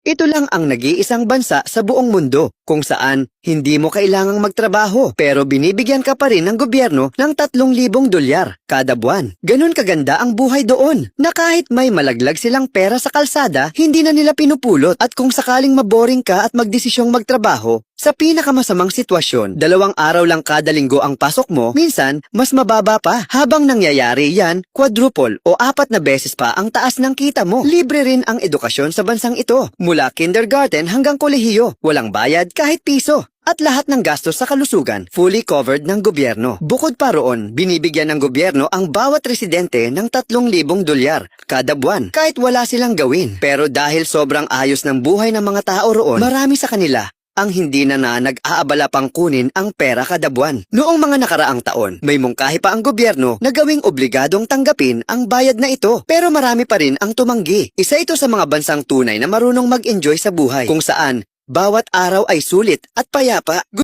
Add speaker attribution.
Speaker 1: Ito lang ang nag-iisang bansa sa buong mundo kung saan hindi mo kailangang magtrabaho pero binibigyan ka pa rin ng gobyerno ng 3,000 dolyar kada buwan. Ganun kaganda ang buhay doon na kahit may malaglag silang pera sa kalsada, hindi na nila pinupulot at kung sakaling maboring ka at magdesisyong magtrabaho, sa pinakamasamang sitwasyon, dalawang araw lang kada linggo ang pasok mo, minsan mas mababa pa. Habang nangyayari yan, quadruple o apat na beses pa ang taas ng kita mo. Libre rin ang edukasyon sa bansang ito. Mula kindergarten hanggang kolehiyo, walang bayad kahit piso. At lahat ng gastos sa kalusugan, fully covered ng gobyerno. Bukod pa roon, binibigyan ng gobyerno ang bawat residente ng 3,000 dolyar kada buwan kahit wala silang gawin. Pero dahil sobrang ayos ng buhay ng mga tao roon, marami sa kanila ang hindi na na nag-aabala pang kunin ang pera kada buwan. Noong mga nakaraang taon, may mungkahi pa ang gobyerno na gawing obligadong tanggapin ang bayad na ito. Pero marami pa rin ang tumanggi. Isa ito sa mga bansang tunay na marunong mag-enjoy sa buhay kung saan bawat araw ay sulit at payapa.